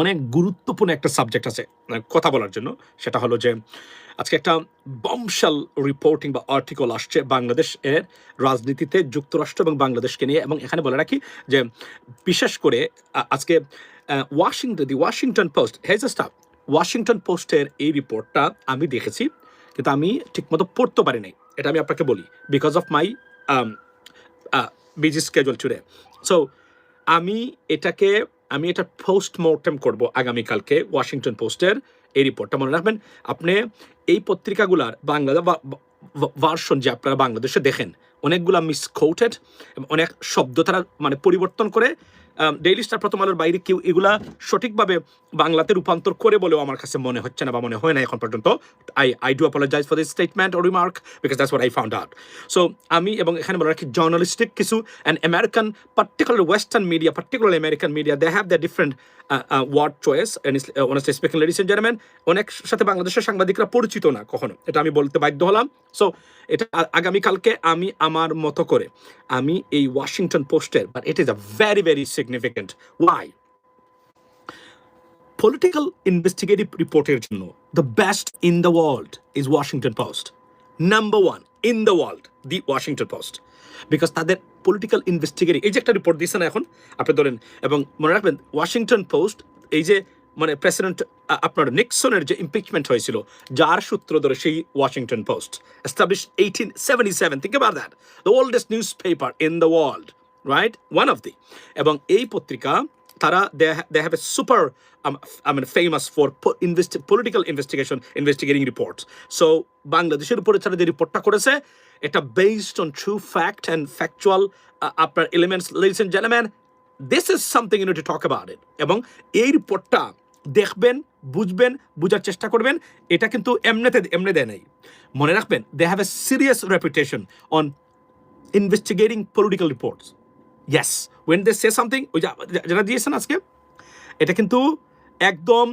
অনেক গুরুত্বপূর্ণ একটা সাবজেক্ট আছে মানে কথা বলার জন্য। সেটা হলো যে, আজকে একটা বমশাল রিপোর্টিং বা আর্টিকেল আসছে বাংলাদেশের রাজনীতিতে, যুক্তরাষ্ট্র এবং বাংলাদেশকে নিয়ে। এবং এখানে বলে রাখি যে, বিশেষ করে আজকে Washington the Washington Post has staff Washington পোস্টের এই রিপোর্টটা আমি দেখেছি, কিন্তু আমি ঠিকমতো পড়তে পারি নাই। এটা আমি আপনাকে বলি because of my busy schedule today so আমি এটাকে আমি এটা পোস্ট মর্টেম করব আগামীকালকে ওয়াশিংটন পোস্টের এই রিপোর্টটা মনে রাখবেন, আপনি এই পত্রিকাগুলার বাংলা ভার্সন যে আপনারা বাংলাদেশে দেখেন, অনেকগুলা মিসকোটেড অনেক শব্দ তারা মানে পরিবর্তন করে ডেইলি স্টার প্রথম আলোর বাইরে কেউ এগুলা সঠিকভাবে বাংলাতে রূপান্তর করে বলেও আমার কাছে মনে হচ্ছে না বা মনে হয় না এখন পর্যন্ত। I I do apologise for this statement or remark because that's I found out so আমি এবং এখানে বলে রাখি জার্নালিস্টিক কিছু and American particular western media particular American media they have the different word choice honestly speaking ladies and gentleman অনেক সাথে বাংলাদেশের সাংবাদিকরা পরিচিত না কখনো। এটা আমি বলতে বাধ্য হলাম। সো এটা আগামীকালকে আমি আমার মতো করে, আমি এই ওয়াশিংটন পোস্টের but it is a very very significant why political investigative রিপোর্টের জন্য the best in the world is Washington Post number one in the world the Washington Post because তাদের পলিটিক্যাল ইনভেস্টিগেটিভ এই যে একটা রিপোর্ট দিচ্ছে না এখন, আপনি ধরেন, এবং মনে রাখবেন ওয়াশিংটন পোস্ট এই যে মানে প্রেসিডেন্ট আপনার নিক্সনের যে ইম্পিচমেন্ট হয়েছিল, যার সূত্র ধরে সেই Washington Post establish eighteen seventy seven think about that the oldest news paper in the world right one of the এবং এই পত্রিকা, তারা they have a super I mean famous for investi political investigation investigating reports so বাংলাদেশের উপরে তারা যে রিপোর্টটা করেছে, এটা based on true fact and factual আপনার elements ladies and gentleman this is something you to talk about it এবং এই রিপোর্টটা দেখবেন, বুঝবেন, বুঝার চেষ্টা করবেন। এটা কিন্তু এমনিতে, এমনি দেয় নাই। মনে রাখবেন they have a serious reputation on investigating political reports yes when they say something ওই যে যেটা দিয়েছেন আজকে, এটা কিন্তু একদম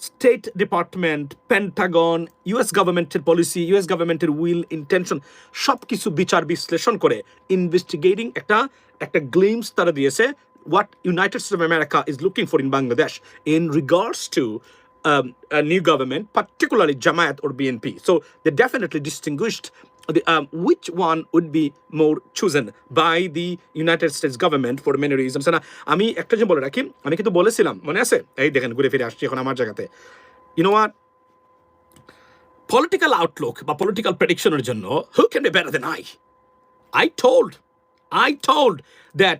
স্টেট ডিপার্টমেন্ট পেন্টাগন ইউএস গভর্নমেন্টের পলিসি ইউএস গভর্নমেন্টের উইল ইন্টেনশন সব কিছু বিচার বিশ্লেষণ করে ইনভেস্টিগেটিং একটা একটা গ্লিমস তারা দিয়েছে what United States of America is looking for in Bangladesh in regards to um, a new government, particularly Jamaat or BNP. So they definitely distinguished the, um, which one would be more chosen by the United States government for many reasons. না আমি একটা যে বলে রাখি আমি কিন্তু বলেছিলাম মনে আছে এই দেখেন ঘুরে ফিরে আসছি এখন আমার জায়গাতে ইউনো what political outlook বা political prediction এর জন্য who can be better than I I told I told that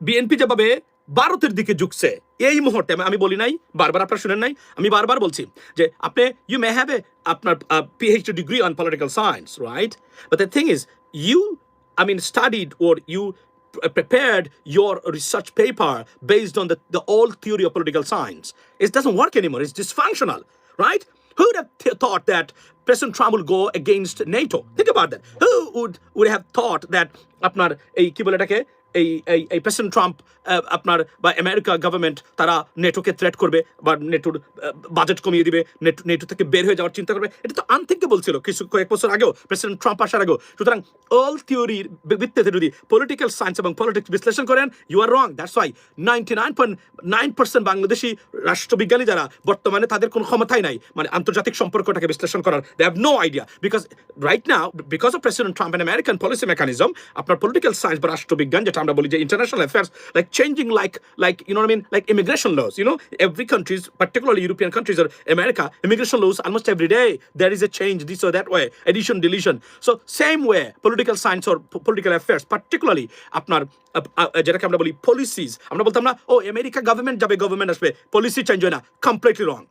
BNP যেভাবে ভারতের দিকে ঝুঁকছে এই মুহূর্তে আমি- বলি নাই বারবার আপনারা শুনেন নাই আমি বারবার বলছি যে আপনি ইউ মে হ্যাভ এ আপনার PhD degree on political science right but the thing is you I mean, studied or you prepared your research paper based on the, the old theory of political science. It doesn't work anymore. It's dysfunctional, right? Who would have th- thought that President Trump will go against NATO? Think about that. Who would would have thought that আপনার এই কি বলে এটাকে এই এই এই president Trump আপনার বা আমেরিকা গভর্নমেন্ট তারা নেটোকে থ্রেট করবে বা নেটোর বাজেট কমিয়ে দিবে নেটো নেটো থেকে বের হয়ে যাওয়ার চিন্তা করবে। এটা তো আনথিঙ্কেবল ছিল কিছু, কয়েক বছর আগেও প্রেসিডেন্ট ট্রাম্প আসার আগেও। সুতরাং অল থিওরির ভিত্তিতে যদি পলিটিক্যাল সায়েন্স এবং পলিটিক্স বিশ্লেষণ করেন you are wrong that's why ninety nine point nine percent Bangladeshi রাষ্ট্রবিজ্ঞানী যারা বর্তমানে তাদের কোনো ক্ষমতাই নাই মানে আন্তর্জাতিক সম্পর্কটাকে বিশ্লেষণ করার they have no idea because right now because of president Trump and American policy mechanism আপনার পলিটিক্যাল সায়েন্স বা রাষ্ট্রবিজ্ঞান যেটা আমরা বলি যে international affairs like changing like like you know mean like immigration laws you know every countries particularly European countries or America, immigration laws almost every day there is a change this or that way, addition, deletion. So same way, political science or po- political affairs, particularly আপনার up- আ- যেটাকে আমরা বলি policies আমরা বলতাম না ও America government যাবে government আসবে policy change হয় না কমপ্লিটলি রং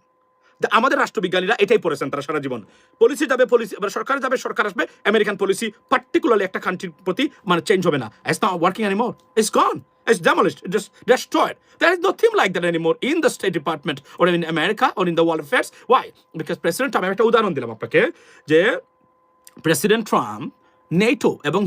আমাদের রাষ্ট্রবিজ্ঞানীরা এটাই পড়েছেন তারা সারা জীবন পলিসি যাবে পলিসি সরকার যাবে সরকার আসবে আমেরিকান পলিসি পার্টিকুলারলি একটা কান্ট্রির প্রতি মানে চেঞ্জ হবে না it's not working anymore it's gone It's demolished, just destroyed. There is nothing like that anymore in the State Department or in America or in the world affairs. Why? Because President Trump, আমি একটা উদাহরণ দিলাম আপনাকে যে president Trump NATO এবং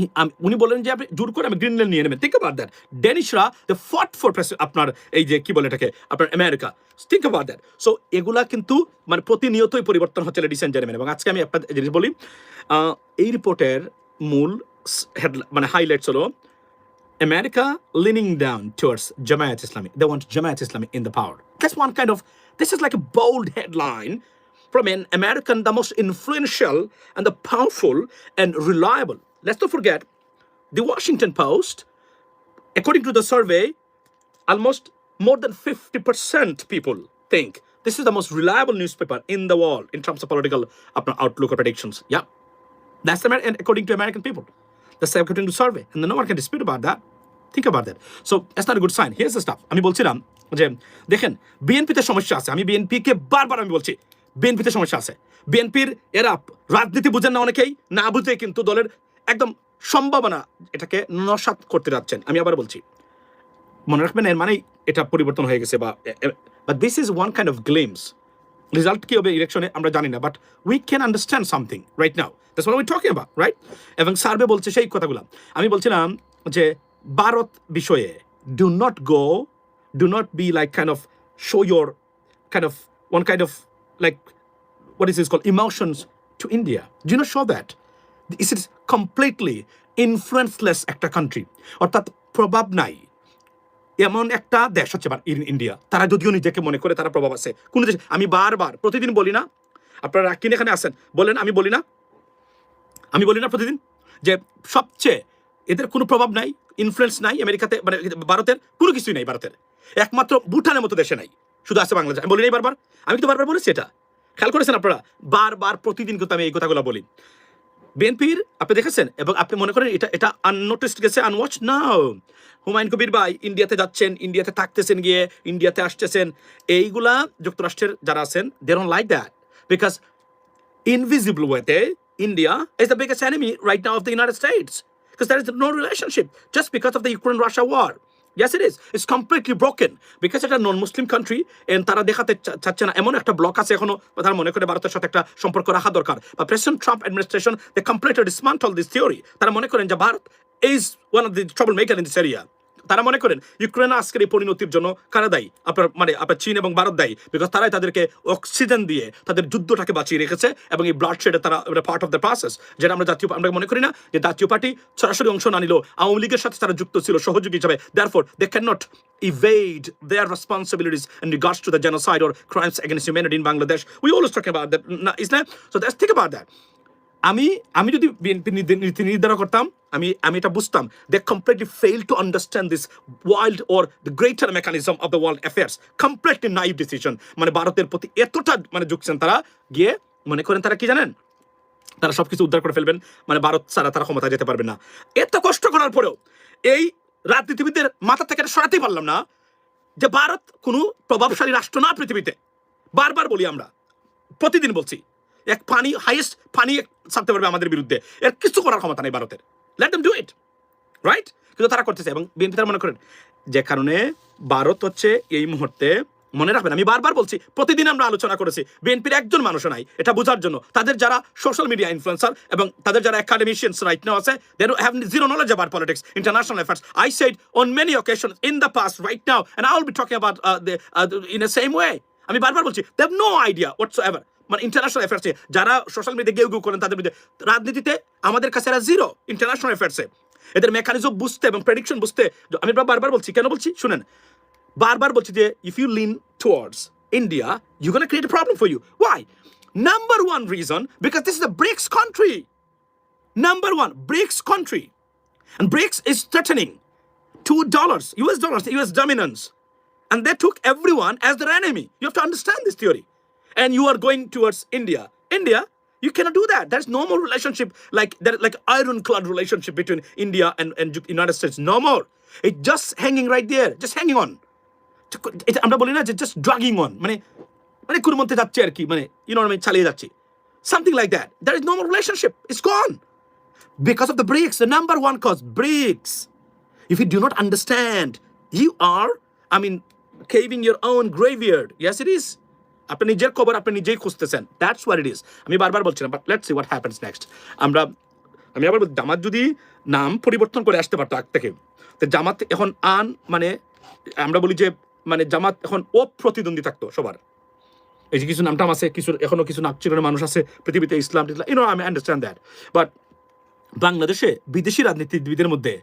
উনি বলেন যে আপনি জোর করে আমি গ্রিনল্যান্ড নিয়ে নেবেন। থিঙ্ক অ্যাবাউট দ্যাট ডেনিশরা দ্য ফট ফর আপনার এই যে কি বলে এটাকে আপনার America think about that so এগুলা কিন্তু মানে প্রতিনিয়তই পরিবর্তন হচ্ছে লেডিস অ্যান্ড জেন্টলম্যান এবং আজকে আমি আপনাদের জিনিস বলি এই রিপোর্টের মূল হেড মানে হাইলাইটস হলো America leaning down towards Jamaat Islami. They want Jamaat Islami in the power. That's one kind of, this is like a bold headline from an American, the most influential and the powerful and reliable. Let's not forget, the Washington Post, according to the survey, almost more than 50% people think this is the most reliable newspaper in the world in terms of political uh, outlook or predictions. Yeah. That's the, Amer- and according to American people. That's according to survey. And no one can dispute about that. Think about that. So that's not a good sign. Here's the stuff. আমি বলছিলাম যে দেখেন বিএনপিতে সমস্যা আছে আমি বিএনপিকে বারবার আমি বলছি বিএনপিতে সমস্যা আছে। বিএনপির এরা রাজনীতি বুঝেন না অনেকেই, না বুঝে কিন্তু দলের একদম সম্ভাবনা এটাকে নসাত করতে যাচ্ছেন। আমি আবার বলছি, মনে রাখবেন, এর মানেই এটা পরিবর্তন হয়ে গেছে বা this is one kind of glimpse result কি হবে ইলেকশনে আমরা জানি না but we can understand something right now that's what we talking about right এবং সার্ভে বলছে সেই কথাগুলো। আমি বলছিলাম যে, ভারত বিষয়ে do not go do not be like kind of show your kind of one kind of like what is this called? Emotions to India. Do you not show that? This is completely influenceless একটা country. অর্থাৎ প্রভাব নাই। এমন একটা দেশ হচ্ছে India তারা যদিও নিজেকে মনে করে তারা প্রভাব আছে। কোন দেশ আমি বারবার প্রতিদিন বলি না। আপনারা কিনে এখানে আসেন বলেন, আমি বলি না। আমি বলি না প্রতিদিন? যে সবচেয়ে এদের কোনো প্রভাব নাই ইনফ্লুয়েন্স নাই, আমেরিকাতে মানে ভারতের কোনো কিছুই নাই ভারতের। একমাত্র ভুটানের মতো দেশে নাই। শুধু আছে বাংলাদেশ। আমি বলি নাই বারবার আমি তো বারবার বলেছি এটা। খেয়াল করেছেন আপনারা? বারবার প্রতিদিন কিন্তু আমি এই কথাগুলো বলি। বিএনপির আপনি দেখেছেন? এবং আপনি মনে করেন এটা এটা আননোটিসড গেছে আনওয়াচ না হুমায়ুন কবির ভাই ইন্ডিয়াতে যাচ্ছেন ইন্ডিয়াতে থাকতেছেন গিয়ে ইন্ডিয়াতে আসতেছেন। এইগুলা যুক্তরাষ্ট্রের যারা আছেন they don't like that because invisible way, India is the biggest enemy right now of the United States because there is no relationship just because of the Ukraine Russia war. Yes, it is it's completely broken because এটা non Muslim country and তারা দেখাতে চাচ্ছে না। এমন একটা block আছে এখনও তারা মনে করে ভারতের সাথে একটা সম্পর্ক রাখা দরকার। বা president Trump administration they completely dismantle this theory তারা মনে করেন যে Bharat is one of the trouble maker in this area তারা মনে করেন ইউক্রেন আজকের এই পরিণতির জন্য কারা দায়ী আপনার মানে আপনার চীন এবং ভারত দায়ী বিকজ তারাই তাদেরকে অক্সিজেন দিয়ে তাদের যুদ্ধটাকে বাঁচিয়ে রেখেছে এবং এই ব্লাড শেডে তারা পার্ট অফ দ্য প্রসেস যেটা আমরা জাতীয় আমরা মনে করি না যে জাতীয় পার্টি সরাসরি অংশ না নিল আওয়ামী লীগের সাথে তারা যুক্ত ছিল সহযোগী হিসাবে therefore they can not evade their responsibilities in regards to the genocide or crimes against humanity in Bangladesh. We always talk that, na- isn't it? So let's think about that. আমি আমি যদি বিএনপি নীতি নির্ধারণ করতাম, আমি আমি এটা বুঝতাম। They completely fail to understand this world or the greater mechanism of the world affairs completely naive decision মানে ভারতের প্রতি এতটা মানে ঝুঁকছেন তারা, গিয়ে মনে করেন তারা কি জানেন? তারা সব কিছু উদ্ধার করে ফেলবেন মানে ভারত ছাড়া তারা ক্ষমতা যেতে পারবে না। এত কষ্ট করার পরেও এই রাজনীতিবিদদের মাথা থেকে সরাতেই পারলাম না যে ভারত কোনো প্রভাবশালী রাষ্ট্র না পৃথিবীতে। বারবার বলি আমরা, প্রতিদিন বলছি এক পানি হাইয়েস্ট পানি ছাড়তে পারবে আমাদের বিরুদ্ধে। এর কিছু করার ক্ষমতা নেই ভারতের। Let them do it right কিন্তু তারা করতেছে এবং বিএনপি তারা মনে করেন, যে কারণে ভারত হচ্ছে এই মুহূর্তে মনে রাখবেন, আমি বারবার বলছি, প্রতিদিন আমরা আলোচনা করেছি বিএনপির একজন মানুষও নাই, এটা বোঝার জন্য। তাদের যারা সোশ্যাল মিডিয়া ইনফ্লুয়েন্সার এবং তাদের যারা একাডেমিশিয়ানস রাইট নাও আছে they have zero knowledge about politics international affairs I said on many occasion in the past right now and I will be talking about in a same way আমি বারবার বলছি they have no idea what's ever মানে international অ্যাফেয়ার্সে যারা social media গেউ গেউ করেন তাদের মধ্যে রাজনীতিতে আমাদের কাছে এরা জিরো ইন্টারন্যাশনাল অ্যাফেয়ার্সে এদের মেকানিজম বুঝতে এবং প্রেডিকশন বুঝতে আমি বারবার বলছি কেন বলছি? শুনেন বারবার বলছি যে if you lean towards India you gonna create problem for you why number one reason because this is the BRICS country number one BRICS country and BRICS is threatening two dollars, US dollars, US dominance. And they took everyone as their enemy. You have to understand this theory. And you are going towards India. India, you cannot do that. There's no more relationship like that, like ironclad relationship between India and, and United States. No more. It's just hanging right there, just hanging on. এটা আমরা বলি না যে just dragging on মানে মানে কোনো মধ্যে যাচ্ছে আর কি মানে ইউনো আমি চালিয়ে যাচ্ছি something like that there is no more relationship it's gone because of the BRICS, the number one cause, BRICS. If you do not understand, you are, I mean, caving your own graveyard. Yes, it is. আপনি নিজের খবর আপনি নিজেই খুঁজতেছেন। That's what it is আমি বারবার বলছিলাম but let's see what happens next আমরা আমি আবার বলছি, জামাত যদি নাম পরিবর্তন করে আসতে পারতো আগ থেকে তো জামাত এখন আন মানে আমরা বলি যে মানে জামাত এখন অপ্রতিদ্বন্দ্বী থাকতো সবার। এই যে কিছু নামটাম আছে কিছু এখনও কিছু নাকচিরনের মানুষ আছে পৃথিবীতে ইসলাম ইউনো আমি আন্ডারস্ট্যান্ড দ্যাট বাট বাংলাদেশে বিদেশি রাজনীতিবিদের মধ্যে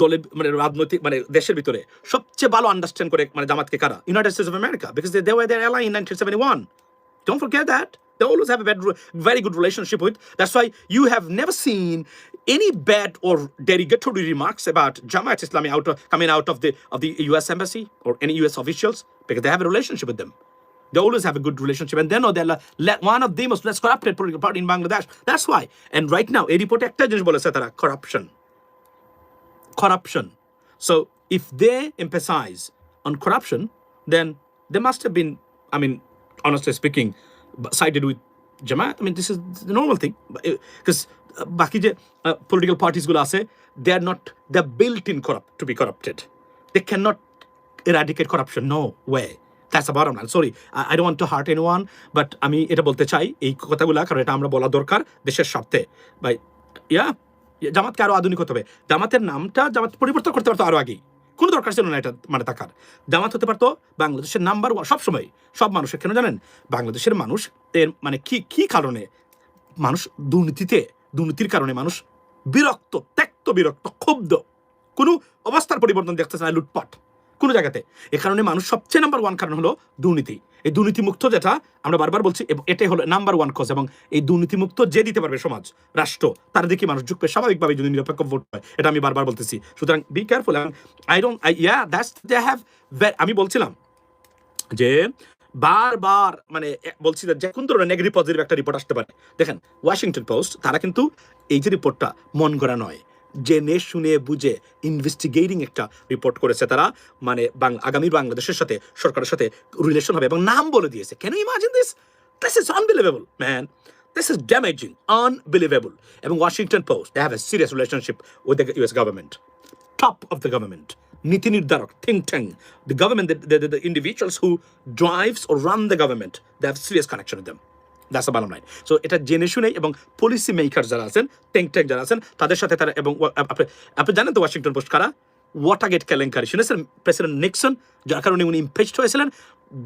দলে মানে রাজনৈতিক মানে দেশের ভিতরে সবচেয়ে ভালো আন্ডারস্ট্যান্ড করে মানে জামাতকে কারা United States of America because they were their ally in 1971 Don't forget that. They always have a bad, very good relationship with. That's why you have never seen any bad or derogatory remarks about Jamaat Islami out of, coming out of the of the U.S. embassy or any U.S. officials because they have a relationship with them. They always have a good relationship, and they know they're like, one of the most less corrupted political party in Bangladesh. That's why. And right now, a report একটা জিনিস বলেছে তারা corruption corruption. So if they emphasize on corruption, then they must have been, I mean, honestly speaking, sided with Jamaat. I mean, this is the normal thing. Because বাকি যে political পার্টিসগুলো আছে they are not they are built in corrupt to be corrupted they can not eradicate corruption. No way. That's the bottom line. Sorry, I, I don't want to hurt anyone, but আমি এটা বলতে চাই এই কথাগুলা কারণ এটা আমরা বলা দরকার দেশের স্বার্থে ভাই ইয়া জামাতকে আরও আধুনিক হতে হবে। জামাতের নামটা জামাত পরিবর্তন করতে পারতো আরও আগেই। কোনো দরকার ছিল না এটা মানে থাকার জামাত হতে পারতো বাংলাদেশের নাম্বার ওয়ান সবসময়। সব মানুষের, কেন জানেন? বাংলাদেশের মানুষ এর মানে কি কি কারণে মানুষ দুর্নীতিতে, দুর্নীতির কারণে মানুষ বিরক্ত, ত্যক্ত বিরক্ত, ক্ষুব্ধ। কোনো অবস্থার পরিবর্তন দেখতেছে না লুটপাট। কোনো জায়গাতে। এ কারণে মানুষ সবচেয়ে নাম্বার ওয়ান কারণ হলো দুর্নীতি। এই দুর্নীতিমুক্ত যেটা আমরা বারবার বলছি, এবং এটাই হলো নাম্বার ওয়ান কজ এবং এই দুর্নীতিমুক্ত যে দিতে পারবে সমাজ, রাষ্ট্র, তার দিকে মানুষ ঝুঁকবে স্বাভাবিকভাবে যদি নিরপেক্ষ ভোট হয় এটা আমি বারবার বলতেছি। সুতরাং be careful I don't I yeah that's they have আমি বলছিলাম যে বারবার মানে বলছি যে কোন ধরনের নেগেটিভ পজিটিভ একটা রিপোর্ট আসতে পারে। দেখেন ওয়াশিংটন পোস্ট তারা কিন্তু এই যে রিপোর্টটা মন গড়া নয়। জেনে শুনে বুঝে ইনভেস্টিগেটিং একটা রিপোর্ট করেছে তারা। মানে আগামী বাংলাদেশের সাথে সরকারের সাথে রিলেশন হবে এবং নাম বলে দিয়েছে। কেন imagine this this is unbelievable man this is damaging unbelievable এবং Washington Post they have a serious relationship with the US government top of the government, Niti Nirdarak, think tank, the government, the, the, the, the individuals who drives or run the government, they have serious connection with them. The bottom line. So, এটা জেনে শুনে এবং policy maker যারা আছেন think tank যারা আছেন, তাদের সাথে তারা এবং আপনি জানেন তো ওয়াশিংটন পোস্ট কারা? ওয়াটারগেট কেলেঙ্কারি শুনেছেন? প্রেসিডেন্ট নিক্সন যার কারণে উনি ইমপেচড হয়েছিলেন।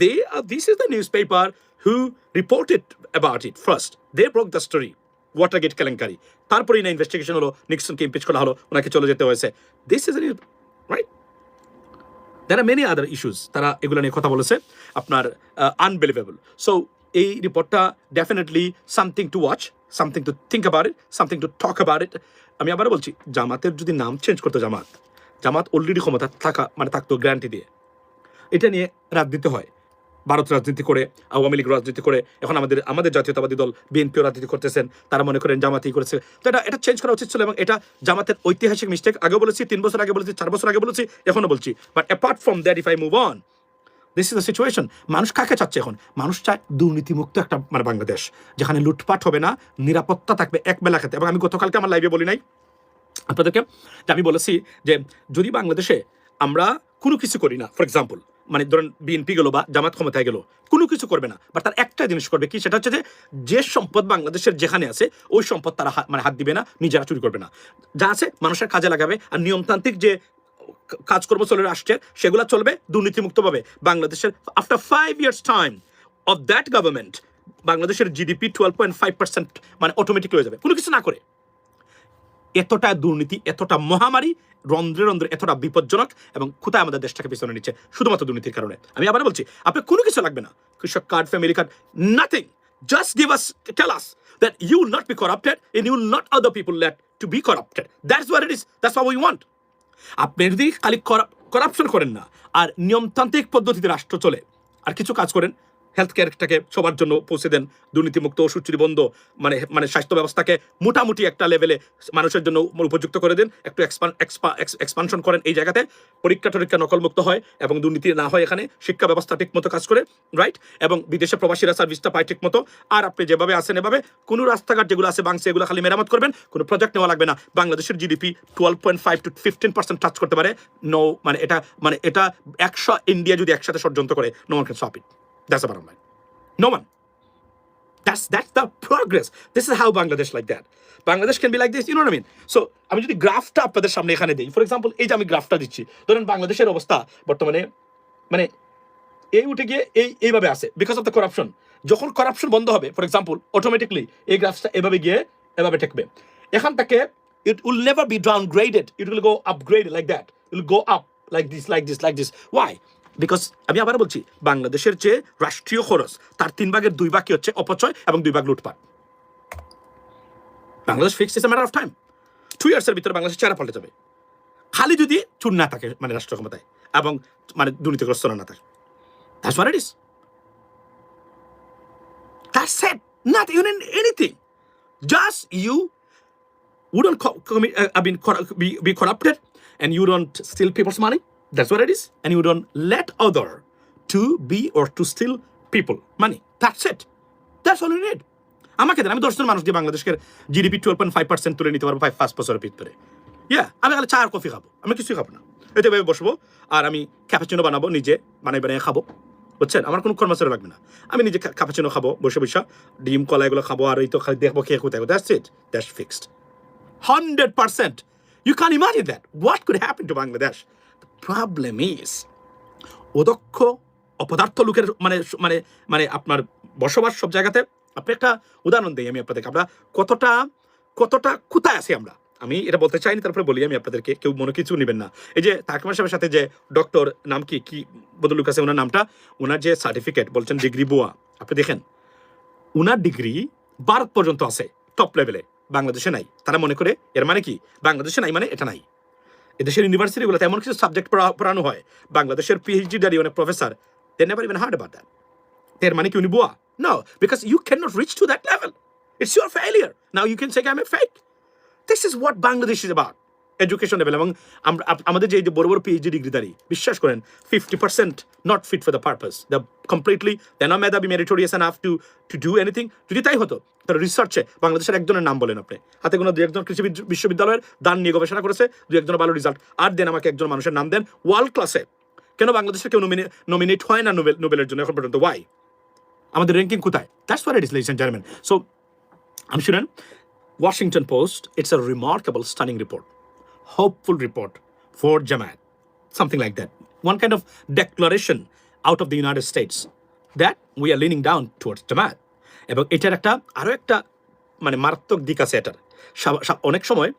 They are this is the news paper who reported about it first they broke the story Watergate কেলেঙ্কারি। তারপরেই না ইনভেস্টিগেশন হলো নিক্সনকে ইমপিচ করা হলো, ওনাকে চলে যেতে হয়েছে। This is right there are many other issues তারা এগুলো নিয়ে কথা বলেছে। আপনার আনবিলিভেবল সো এই রিপোর্টটা definitely something to watch something to think about it something to talk about it আমি আবার বলছি, জামাতের যদি নাম চেঞ্জ করতো জামাত জামাত অলরেডি ক্ষমতা থাকা মানে থাকতো গ্যারান্টি দিয়ে। এটা নিয়ে রাজনীতি হয়। ভারত রাজনীতি করে, আওয়ামী লীগ রাজনীতি করে, এখন আমাদের আমাদের জাতীয়তাবাদী দল, বিএনপিও রাজনীতি করতেছেন, তারা মনে করেন জামাতি করেছে। তো এটা এটা চেঞ্জ করা উচিত ছিল এবং এটা জামাতের ঐতিহাসিক মিস্টেক আগে বলেছি, তিন বছর আগে বলেছি, চার বছর আগে বলেছি, এখনও বলছি। But apart from that if I move on this is the situation মানুষ কাকে চাচ্ছে এখন? মানুষ চায় দুর্নীতিমুক্ত একটা মানে বাংলাদেশ, যেখানে লুটপাট হবে না, নিরাপত্তা থাকবে এক বেলা খেতে। এবং আমি গতকালকে আমার লাইভে বলি নাই। আপনাদেরকে যে আমি বলেছি যে যদি বাংলাদেশে আমরা কোনো কিছু করি না ফর এক্সাম্পল মানে ধরেন বিএনপি গেলো বা জামাত ক্ষমতায় গেলো, কোনো কিছু করবে না বাট তার একটা জিনিস করবে কি? সেটা হচ্ছে যে যে সম্পদ বাংলাদেশের যেখানে আছে, ওই সম্পদ তারা মানে হাত দিবে না, নিজেরা চুরি করবে না। যা আছে মানুষের কাজে লাগাবে, আর নিয়মতান্ত্রিক যে কাজকর্ম চলে আসছে, সেগুলো চলবে দুর্নীতিমুক্তভাবে বাংলাদেশের after five years time of that government বাংলাদেশের GDP twelve point five percent মানে অটোমেটিক হয়ে যাবে। কোনো কিছু না করে। এতটা দুর্নীতি, এতটা মহামারী রন্ধ্রে রন্ধ্রে এতটা বিপজ্জনক এবং কোথায় আমাদের দেশটাকে পিছনে নিচ্ছে, শুধুমাত্র দুর্নীতির কারণে। আমি আবার বলছি আপনি কোনো কিছু লাগবে না। কৃষক card family card nothing just give us tell us that you not be corrupted and you not other people let to be corrupted that's what it is that's what we want আপনি যদি খালি corruption করেন না। আর নিয়মতান্ত্রিক পদ্ধতিতে রাষ্ট্র চলে। আর কিছু কাজ করেন। হেলথ কেয়ারটাকে সবার জন্য পৌঁছে দেন। দুর্নীতিমুক্ত ওষুধ চুরি বন্ধ মানে মানে স্বাস্থ্য ব্যবস্থাকে মোটামুটি একটা লেভেলে মানুষের জন্য উপযুক্ত করে দেন। একটু এক্সপানশন করেন এই জায়গাতে। পরীক্ষা টরীক্ষা নকলমুক্ত হয় এবং দুর্নীতি না হয় এখানে। শিক্ষা ব্যবস্থা ঠিকমতো কাজ করে রাইট এবং বিদেশে প্রবাসীরা সার্ভিসটা পায় ঠিক মতো আর আপনি যেভাবে আসেন এভাবে, কোনো রাস্তাঘাট যেগুলো আছে বাংসে এগুলো খালি মেরামত করবেন, কোনো প্রজেক্ট নেওয়া লাগবে না। বাংলাদেশের GDP twelve point five to fifteen percent touch করতে পারে। নো মানে এটা মানে এটা একশো ইন্ডিয়া যদি একসাথে ষড়যন্ত্র করে no one can stop it that's a bottom line no one That's that's the progress. This is how Bangladesh like that. Bangladesh can be like this, you know what I mean? So আমি যদি গ্রাফটা আপনাদের সামনে এখানে দিই for example এই যে আমি গ্রাফটা দিচ্ছি ধরেন বাংলাদেশের অবস্থা বর্তমানে মানে এই উঠে গিয়ে এই এইভাবে আসে বিকজ অফ দ্য করাপশন যখন করাপশন বন্ধ হবে ফর এক্সাম্পল অটোমেটিকলি এই গ্রাফটা এভাবে গিয়ে এভাবে ঠেকবে এখান থেকে it will never be downgraded it will go upgraded like that it will go up like this like this like this why because আমি আবার বলছি বাংলাদেশের যে রাষ্ট্রীয় খরচ তার তিন ভাগের দুই ভাগ কি হচ্ছে অপচয় এবং দুই ভাগ লুটপাট Bangladesh fix is matter of time two ইয়ার্সের ভিতরে বাংলাদেশের চেহারা পাল্টে যাবে খালি যদি চুন না থাকে মানে রাষ্ট্র ক্ষমতায় এবং মানে দুর্নীতিগ্রস্ত না থাকে That's what it is. That's it. Not you wouldn't co- commit, uh, I mean, be, be corrupted and you don't steal. That's what it is. And you don't let other to be or to steal people. Money. That's it. That's all you need. আমাকে দেন, আমি দশজন মানুষ দিয়ে বাংলাদেশের GDP twelve point five percent তুলে নিতে পারব ফাইভ পাঁচ বছরের ভিতরে। ইয়া আমি খালি চা আর কফি খাব। আমি কিছুই খাব না। এতে ভেবে বসবো আর আমি ক্যাপাচিনো বানাবো, নিজে বানাই বানাই খাব। বুঝছেন? আমার কোনো কর্মচারী লাগবে না। আমি নিজে ক্যাপাচিনো খাব, বসে বসে ডিম, কলা এগুলো খাব আর এই তো খালি দেখব, খেয়ে কোথায় that's it that's fixed hundred percent you can imagine that what could happen to Bangladesh problem is অদক্ষ অপদার্থ লোকের মানে মানে মানে আপনার বসবাস সব জায়গাতে, আপনি একটা উদাহরণ দিই আমি আপনাদেরকে। আমরা কতটা কতটা কোথায় আছি আমরা? আমি এটা বলতে চাইনি, তারপরে বলি আমি আপনাদেরকে, কেউ মনে কিছু নেবেন না। এই যে তারকমার সাহেবের সাথে যে ডক্টর নাম কি কি বদলুক আছে ওনার নামটা? ওনার যে সার্টিফিকেট বলছেন ডিগ্রি বোয়া আপনি দেখেন ওনার ডিগ্রি ভারত পর্যন্ত আছে টপ লেভেলে বাংলাদেশে নাই। তারা মনে করে, এর মানে কি? বাংলাদেশে নাই মানে এটা নাই। এদেশের ইউনিভার্সিটিগুলোতে এমন কিছু সাবজেক্ট পড়ানো হয়। বাংলাদেশের পিএইচডি ডারি অনেক professor they never even heard about that এর মানে কি উনি বুয়া? No because you can not reach to that level it's your failure now you can say I am a fake this is what Bangladesh is about education level এবং আমরা আমাদের যে বড় বড় পিএইচডি ডিগ্রিদারি বিশ্বাস করেন fifty percent not fit for the purpose the completely then মেধাবি meritorious and half to to do anything যদি তাই হতো তাহলে রিসার্চে বাংলাদেশের একজনের নাম বলেন আপনি। হাতে কোনো দু একজন কৃষি বিশ্ববিদ্যালয়ের দান নিয়ে গবেষণা করেছে দু একজনের ভালো রেজাল্ট আর দেন আমাকে একজন মানুষের নাম দেন ওয়ার্ল্ড ক্লাসে কেন বাংলাদেশের কেউ নমিনেট হয় না নোবেল নোবেলের জন্য এখন পর্যন্ত? ওয়াই আমাদের র্যাঙ্কিং কোথায়? That's what it is ladies gentleman so আমি শুনেন Washington Post, it's a remarkable, stunning report. Hopeful report for Jamaat. Something like that. One kind of declaration out of the United States that we are leaning down towards Jamaat. এবং এটার একটা আরও একটা মানে মারাত্মক দিক আছে এটার অনেক সময়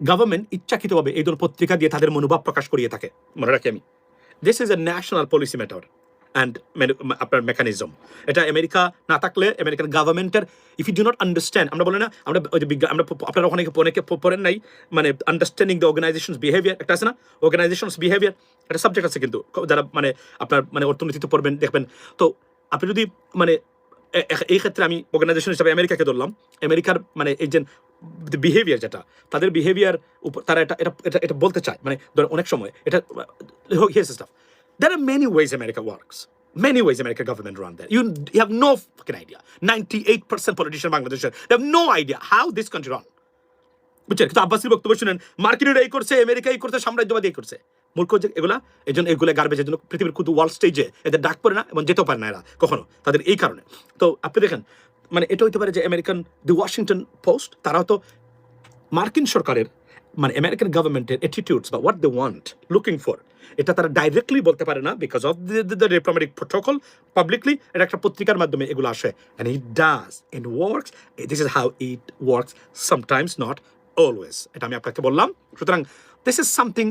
গভর্নমেন্ট ইচ্ছাকৃতভাবে এই ধরনের পত্রিকা দিয়ে তাদের মনোভাব প্রকাশ করিয়ে থাকে মনে রাখি আমি this is a national policy matter and আপনার মেকানিজম এটা আমেরিকা না থাকলে আমেরিকান গভর্নমেন্টের if you do not understand আমরা বলে না, আমরা ওই বিজ্ঞান আমরা আপনারা অনেকে অনেকে পড়েন নাই মানে আন্ডারস্ট্যান্ডিং দ্য অর্গানাইজেশন বিহেভিয়ার একটা আছে না? অর্গানাইজেশন বিহেভিয়ার একটা সাবজেক্ট আছে কিন্তু যারা মানে আপনার মানে অর্থনীতিতে পড়বেন, দেখবেন। তো আপনি যদি মানে এই ক্ষেত্রে আমি অর্গানাইজেশন হিসাবে আমেরিকাকে ধরলাম আমেরিকার মানে এই যে বিহেভিয়ার যেটা, তাদের বিহেভিয়ার উপর তারা এটা এটা এটা বলতে চায়। মানে ধর অনেক সময় এটা here's stuff There are many ways America works. Many ways American government run that. You, you have no fucking idea. 98% politician Bangladesh, they have no idea how this country run. বুঝছেন কিন্তু আব্বাসির বক্তব্য শুনেন মার্কিনেরা এই করছে আমেরিকা এই করছে সাম্রাজ্যবাদী এই করছে মূর্খ যে এগুলা এই জন্য এগুলো গার্বেজের জন্য পৃথিবীর কিন্তু ওয়ার্ল্ড স্টেজে এদের ডাক পড়ে না এবং যেতেও পারে না এরা কখনো তাদের এই কারণে তো আপনি দেখেন মানে এটা হইতে পারে যে আমেরিকান দি ওয়াশিংটন পোস্ট তারাও তো মার্কিন সরকারের মানে আমেরিকান গভর্নমেন্টের অ্যাটিটিউডস বা what they want looking for এটা তারা ডাইরেক্টলি বলতে পারে না because of the diplomatic protocol publicly এটা একটা পত্রিকার মাধ্যমে এগুলো আসে and it does it works this is how it works sometimes not always এটা আমি আপনাকে বললাম সুতরাং this is something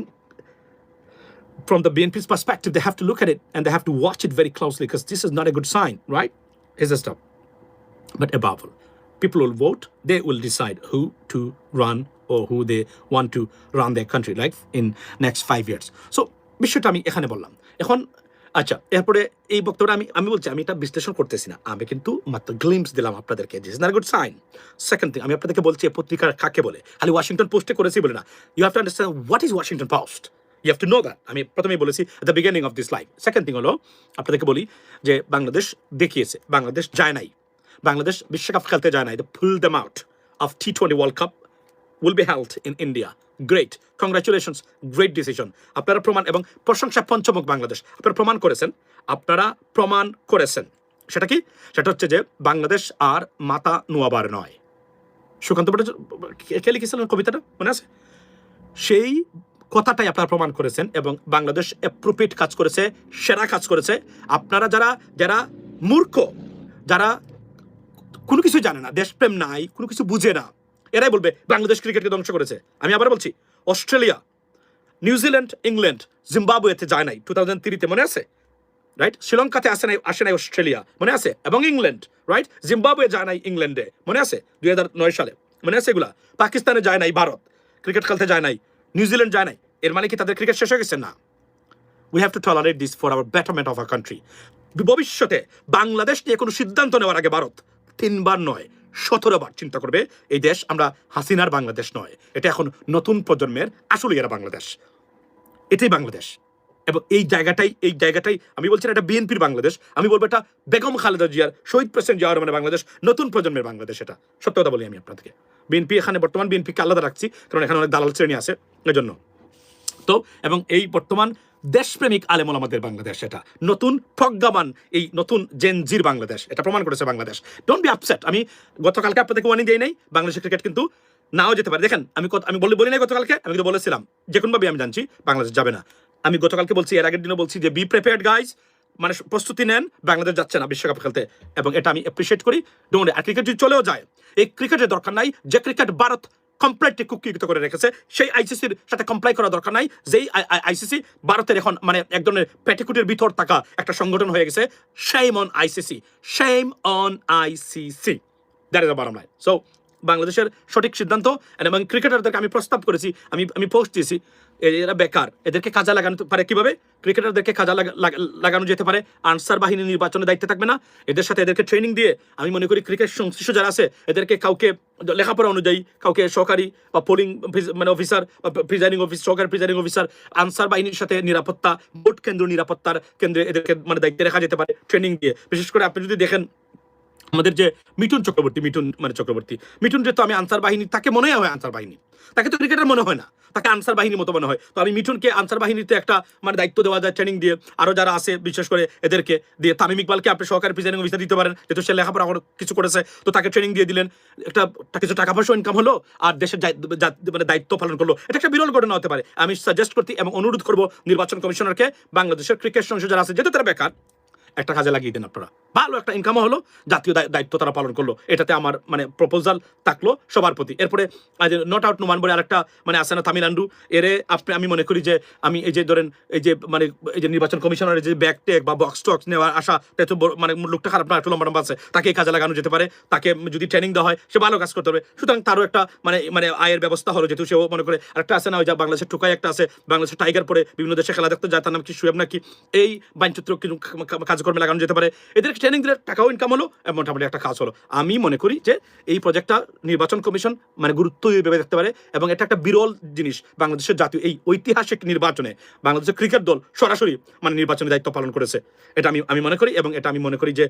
from the BNP's perspective, they have to look at it and they have to watch it very closely because this is not a good sign, right? Is the stuff. But above all, people will vote, they will decide who to run or who they want to run their country, like in next five years. So, বিষয়টা আমি এখানে বললাম। এখন আচ্ছা এরপরে এই বক্তব্যটা আমি আমি বলছি, আমি এটা বিশ্লেষণ করতেছি না। আমি কিন্তু মাত্র গ্লিমস দিলাম আপনাদেরকে this not good sign second thing আমি আপনাদেরকে বলছি পত্রিকা কাকে বলে? খালি ওয়াশিংটন পোস্টে করেছি বলে না। You have to understand what is Washington Post you have to know that আমি প্রথমেই বলেছি the beginning of this life second thing হলো, আপনাদেরকে বলি যে বাংলাদেশ দেখিয়েছে, বাংলাদেশ যায় নাই। বাংলাদেশ বিশ্বকাপ খেলতে যায় নাই। The full them out of T twenty World Cup will be held in India. Great. Congratulations. Great decision. আপনারা প্রমাণ এবং প্রশংসা পঞ্চমুখ বাংলাদেশ আপনারা প্রমাণ করেছেন আপনারা প্রমাণ করেছেন সেটা কি সেটা হচ্ছে যে বাংলাদেশ আর মাতা নোয়াবার নয় সুকান্ত ভট্টাচার্য, কে লিখেছিলেন কবিতাটা মনে আছে সেই কথাটাই আপনারা প্রমাণ করেছেন এবং বাংলাদেশ অ্যাপ্রোপ্রিয়েট কাজ করেছে, সেরা কাজ করেছে আপনারা যারা যারা মূর্খ, যারা কোনো কিছু জানে না, দেশপ্রেম নাই, কোনো কিছু বুঝে না এরাই বলবে, বাংলাদেশ ক্রিকেটকে ধ্বংস করেছে। আমি আবার বলছি, অস্ট্রেলিয়া, নিউজিল্যান্ড, ইংল্যান্ড, জিম্বাবুয়েতে যায় নাই টু থাউজেন্ড থ্রিতে মনে আছে? রাইট শ্রীলঙ্কাতে আসে নাই আসে নাই অস্ট্রেলিয়া, মনে আছে? এবং ইংল্যান্ড রাইট জিম্বাবুয়ে যায় নাই ইংল্যান্ডে, মনে আছে? দুই হাজার নয় সালে, মনে আছে এগুলা? পাকিস্তানে যায় নাই ভারত, ক্রিকেট খেলতে যায় নাই, নিউজিল্যান্ড যায় নাই, এর মানে কি তাদের ক্রিকেট শেষ হয়ে গেছে? না। We have to tolerate this for our betterment of our country ভবিষ্যতে বাংলাদেশ নিয়ে কোনো সিদ্ধান্ত নেওয়ার আগে ভারত তিনবার নয় সতেরো বার চিন্তা করবে, এই দেশ আমরা হাসিনার বাংলাদেশ নয়। এটা এখন নতুন প্রজন্মের আসলে এরা বাংলাদেশ। এটাই বাংলাদেশ। এবং এই জায়গাটাই এই জায়গাটাই আমি বলছি এটা বিএনপির বাংলাদেশ, আমি বলব এটা বেগম খালেদা জিয়ার, শহীদ প্রেসিডেন্ট জিয়ার রহমানের বাংলাদেশ, নতুন প্রজন্মের বাংলাদেশ এটা। সত্য কথা বলি আমি আপনাদেরকে। বিএনপি এখানে বর্তমান বিএনপিকে আলাদা রাখছি, কারণ এখানে অনেক দালাল শ্রেণি আছে, এজন্য। তো, এবং এই বর্তমান দেশপ্রেমিক আলেমল আমাদের বাংলাদেশ এটা। নতুন প্রজ্ঞাবান এই নতুন জেনজির বাংলাদেশ। এটা প্রমাণ করেছে বাংলাদেশ। ডোন্ট বি আপসেট আমি গতকালকে আপনাদেরকে ওয়ার্নিং দিই নাই, বাংলাদেশের ক্রিকেট কিন্তু নাও যেতে পারে। দেখেন, আমি আমি বলি বলি নাই গতকালকে, আমি কিন্তু বলেছিলাম যে কোনোভাবে আমি জানছি, বাংলাদেশ যাবে না। আমি গতকালকে বলছি, এর আগের দিনও বলছি যে বি প্রিপেয়ার্ড গাইজ মানে প্রস্তুতি নেন, বাংলাদেশ যাচ্ছে না বিশ্বকাপ খেলতে। এবং এটা আমি অ্যাপ্রিসিয়েট করি। ডোন্ট আর ক্রিকেট যদি চলেও যায়, এই ক্রিকেটের দরকার নাই যে ক্রিকেট ভারত কমপ্লিটলি কুকৃত করে রেখেছে। সেই আইসিসির সাথে কমপ্লাই করা দরকার নাই। যেই আইসিসি ভারতের এখন মানে এক ধরনের প্যাটিকুটির ভিতর থাকা একটা সংগঠন হয়ে গেছে shame on ICC shame on ICC that is a bottom line so বাংলাদেশের সঠিক সিদ্ধান্ত এবং ক্রিকেটারদেরকে আমি প্রস্তাব করেছি, আমি আমি পোস্ট দিয়েছি। এরা বেকার, এদেরকে কাজে লাগানো পারে কীভাবে? ক্রিকেটারদেরকে কাজে লাগা- লাগা- লাগানো যেতে পারে, আনসার বাহিনী নির্বাচনের দায়িত্বে থাকবে না। এদের সাথে এদেরকে ট্রেনিং দিয়ে, আমি মনে করি ক্রিকেট সংশ্লিষ্ট যারা আছে, এদেরকে কাউকে লেখাপড়া অনুযায়ী, কাউকে সহকারী বা পোলিং মানে অফিসার বা প্রিজাইডিং অফিস সহকারী প্রিজাইডিং অফিসার আনসার বাহিনীর সাথে নিরাপত্তা, ভোট কেন্দ্র নিরাপত্তার কেন্দ্রে এদেরকে মানে দায়িত্বে রাখা যেতে পারে ট্রেনিং দিয়ে। বিশেষ করে আপনি যদি দেখেন আমাদের যে মিঠুন চক্রবর্তী, মিঠুন মানে চক্রবর্তী, মিঠুন যে তো আমি আনসার বাহিনী, তাকে মনে হয় আনসার বাহিনী। তাকে তো ক্রিকেটার মনে হয় না। তাকে আনসার বাহিনীর মতো মনে হয়। তো আমি মিঠুনকে আনসার বাহিনীতে একটা মানে দায়িত্ব দেওয়া যায় ট্রেনিং দিয়ে। আরও যারা আছে, বিশেষ করে এদেরকে দিয়ে তামিম ইকবালকে আপনি সহকারী প্রেসিডেন্ট অফিসার দিতে পারেন, যেহেতু সে লেখাপড়া কিছু করেছে, তো তাকে ট্রেনিং দিয়ে দিলেন। একটা কিছু টাকা পয়সা ইনকাম হলো, আর দেশের মানে দায়িত্ব পালন করল। এটা একটা বিরল ঘটনা হতে পারে। আমি সাজেস্ট করতে এবং অনুরোধ করব নির্বাচন কমিশনারকে, বাংলাদেশের ক্রিকেট সংসদ যারা আছে, যেহেতু তারা বেকার একটা কাজে লাগিয়ে দেন আপনারা। ভালো একটা ইনকামও হলো, জাতীয় দায়িত্ব তারা পালন করল। এটাতে আমার মানে প্রপোজাল থাকল সবার প্রতি। এরপরে নট আউট নুমান বলে আরেকটা মানে আছে না তামিলনাড়ু এরে আপনি আমি মনে করি যে আমি এই যে ধরেন, এই যে মানে এই যে নির্বাচন কমিশনারের যে ব্যাগ টেক বা বক্স টক্স নেওয়ার আশা, তো মানে লোকটা খারাপ না একটু লম্বা লম্বা আছে। তাকে এই কাজে লাগানো যেতে পারে। তাকে যদি ট্রেনিং দেওয়া হয়, সে ভালো কাজ করতে হবে সুতরাং তারও একটা মানে মানে আয়ের ব্যবস্থা হলো, যেহেতু সেও মনে করে আরেকটা আছে না, ওই যা বাংলাদেশের টোকাই একটা আছে, বাংলাদেশের টাইগার পরে বিভিন্ন দেশে খেলা দেখতে যায়, তার নাম কি সুয়েব নাকি? এই বাঞ্চিত্র কিছু কা- কাজকর্মে লাগানো যেতে পারে। এদের ট্রেনিং দিলে টাকাও ইনকাম হলো এবং মোটামুটি একটা কাজ হলো। আমি মনে করি যে এই প্রজেক্টটা নির্বাচন কমিশন মানে গুরুত্ব ভেবে দেখতে পারে এবং এটা একটা বিরল জিনিস বাংলাদেশের জাতীয় এই ঐতিহাসিক নির্বাচনে। বাংলাদেশের ক্রিকেট দল সরাসরি মানে নির্বাচনের দায়িত্ব পালন করেছে। এটা আমি আমি মনে করি এবং এটা আমি মনে করি যে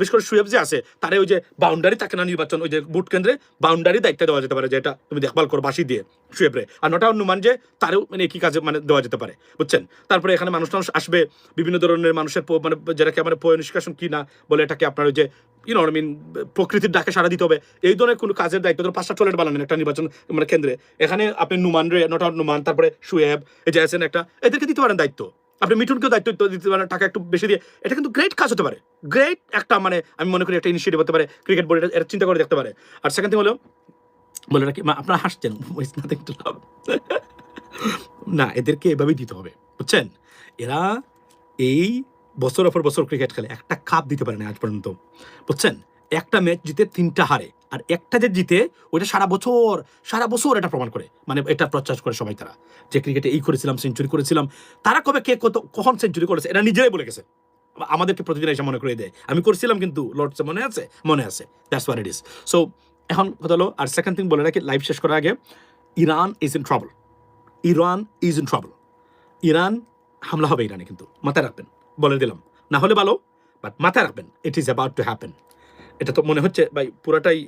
বিশেষ করে সুয়েব যে আছে, তারে ওই যে বাউন্ডারি থাকে না নির্বাচন, ওই যে বুট কেন্দ্রে বাউন্ডারি দায়িত্ব দেওয়া যেতে পারে যে এটা তুমি দেখভাল করো বাসি দিয়ে সুয়েবরে। আর নটা অনুমান যে তারও মানে একই কাজে মানে দেওয়া যেতে পারে, বুঝছেন? তারপরে এখানে মানুষ আসবে, বিভিন্ন ধরনের মানুষের মানে যেটাকে মানে পয় নিষ্কাশন কি না বলে এটাকে আপনার ওই যে ইউনো মিন প্রকৃতির ডাকে সারা দিতে হবে। এই ধরনের কোনো কাজের দায়িত্ব ধরো পাঁচটা টয়লেট বানালেন একটা নির্বাচন মানে কেন্দ্রে। এখানে আপনি নুমান রে নট আউট নুমান, তারপরে সুয়েব এই যে আছেন একটা, এদেরকে দিতে পারেন দায়িত্ব। আপনি মিঠুনকেও দায়িত্ব দিতে- পারেন, টাকা একটু বেশি দিয়ে। এটা কিন্তু গ্রেট কাজ হতে পারে। গ্রেট একটা মানে আমি মনে করি একটা ইনিশিয়েটিভ হতে পারে ক্রিকেট বোর্ড এটা চিন্তা করে দেখতে পারে। আর সেকেন্ড থিং হলো, বলে রাখি আপনারা হাসছেন না, এদেরকে এভাবেই দিতে হবে, বুঝছেন? এরা এই বছরের পর বছর ক্রিকেট খেলে, একটা কাপ দিতে পারে না আজ পর্যন্ত। বুঝছেন? একটা ম্যাচ জিতে তিনটা হারে, আর একটা যে জিতে, ওইটা সারা বছর সারা বছর এটা প্রমাণ করে মানে এটা প্রচার করে সবাই তারা। যে ক্রিকেটে এই করেছিলাম সেঞ্চুরি করেছিলাম, তারা কবে কে কত, কখন সেঞ্চুরি করেছে, এটা নিজেরাই বলে গেছে। আমাদেরকে প্রতিদিন এসে মনে করে দেয়। আমি করছিলাম কিন্তু লর্ডসে মনে আছে? মনে আছে। That's what it is so এখন কথা হলো, আর সেকেন্ড থিং বলে রাখি লাইভ শেষ করার আগে, Iran is in trouble Iran is in trouble Iran, হামলা হবে ইরানে কিন্তু, মাথায় রাখবেন। বলে দিলাম। না হলে ভালো বাট মাথায় রাখবেন it is about to happen এটা তো মনে হচ্ছে, ভাই, পুরাটাই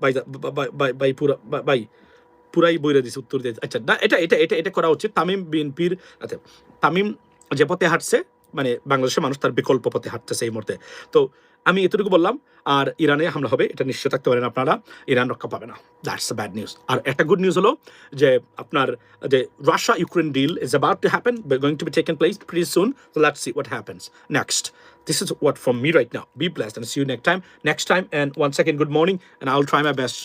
বাই বাই পুরা বাই পুরাই বইরে দিছে, উত্তর দিয়ে আচ্ছা না, এটা এটা এটা এটা করা উচিত। তামিম বিএনপির আচ্ছা তামিম যে পথে হাঁটছে মানে বাংলাদেশের মানুষ তার বিকল্প পথে হাঁটতেছে এই মুহূর্তে। তো আমি এতটুকু বললাম আর ইরানে হামলা হবে এটা নিশ্চয় থাকতে পারেন আপনারা ইরান রক্ষা পাবে না দ্যাটস ব্যাড নিউজ আর একটা গুড নিউজ হলো যে আপনার যে Russia Ukraine deal is about to happen going to be taken place pretty soon let's see what happens next this is what from me right now be blessed and see you next time next time and once again good morning and i'll try my best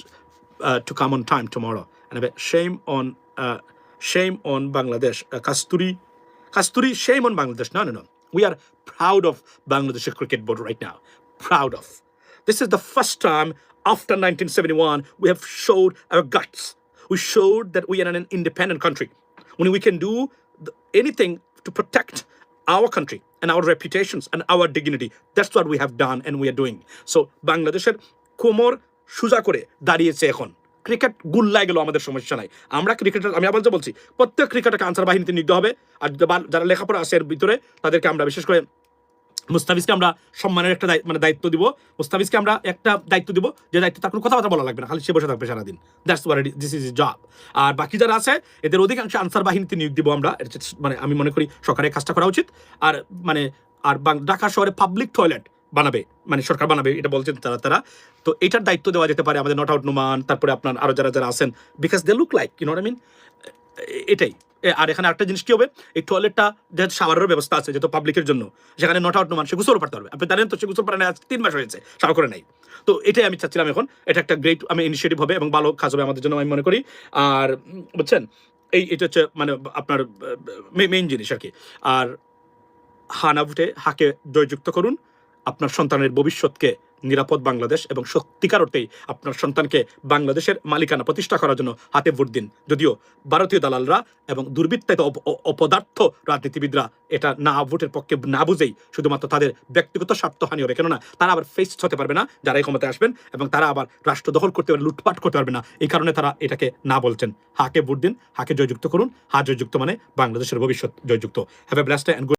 uh, to come on time tomorrow. And a shame on uh, shame on Bangladesh. Uh, Kasturi, Kasturi, shame on Bangladesh. No, no, no. We are proud of Bangladesh cricket board right now. Proud of. This is the first time after 1971 we have showed our guts. We showed that we are an independent country. When we can do the- anything to protect our country and our reputations and our dignity. That's what we have done and we are doing. So বাংলাদেশের কোমর সোজা করে দাঁড়িয়েছে এখন cricket গুল্লায় গেল আমাদের সমস্যা নাই আমরা ক্রিকেটার আমি আবার যে বলছি প্রত্যেক ক্রিকেটারকে আনসার বাহিনীতে নিতে হবে আর যা- যারা লেখাপড়া আছে এর ভিতরে তাদেরকে আমরা বিশেষ করে মুস্তাফিজকে আমরা সম্মানের একটা মানে দায়িত্ব দিব। মুস্তাফিজকে আমরা একটা দায়িত্ব দিব যে দায়িত্ব তার কোনো কথাবার্তা বলা লাগবে না, খালি সে বসে থাকবে সারাদিন। That's where this is job আর বাকি যারা আছে, এদের অধিকাংশ আনসার বাহিনীতে নিয়োগ দিব আমরা। মানে আমি মনে করি সরকারের কাজটা করা উচিত। আর মানে আর ঢাকা শহরে পাবলিক টয়লেট বানাবে মানে সরকার বানাবে, এটা বলছেন তারা তারা। তো এটার দায়িত্ব দেওয়া যেতে পারে আমাদের নট আউট নুমান তারপরে আপনার আরও যারা যারা আছেন because they look like you I mean এটাই। আর এখানে একটা জিনিস কি হবে? এই টয়লেটটা যেহেতু শাওয়ারের ব্যবস্থা আছে, যেহেতু পাবলিকের জন্য, সেখানে নট আউট মান সে গোসল পারতে পারবে। আপনি জানেন তো, সে গোসল পারে না তিন মাস হয়েছে শাওয়ার করে নাই। তো এটাই আমি চাচ্ছিলাম এখন, এটা একটা গ্রেট আমি ইনিশিয়েটিভ হবে এবং ভালো কাজ হবে আমাদের জন্য, আমি মনে করি। আর বুঝছেন? এই, এটা হচ্ছে মানে আপনার মেইন জিনিস আর কি। আর হা না ভোটে হাকে জয়যুক্ত করুন, আপনার সন্তানের ভবিষ্যৎকে নিরাপদ বাংলাদেশ এবং সত্যিকার অর্থেই আপনার সন্তানকে বাংলাদেশের মালিকানা প্রতিষ্ঠা করার জন্য হাতে ভোট দিন। যদিও ভারতীয় দালালরা এবং দুর্বৃত্তায়িত অপদার্থ রাজনীতিবিদরা এটা না ভোটের পক্ষে না বুঝেই শুধুমাত্র তাদের ব্যক্তিগত স্বার্থহানি হবে। কেননা তারা আবার ফেস হতে পারবে না, যারা এই ক্ষমতায় আসবেন এবং তারা আবার রাষ্ট্র দখল করতে পারবে, লুটপাট করতে পারবে না। এই কারণে তারা এটাকে না বলছেন। হাকে ভোট দিন, হাকে জয়যুক্ত করুন। হা জয়যুক্ত মানে বাংলাদেশের ভবিষ্যৎ জয়যুক্ত। Have a blast and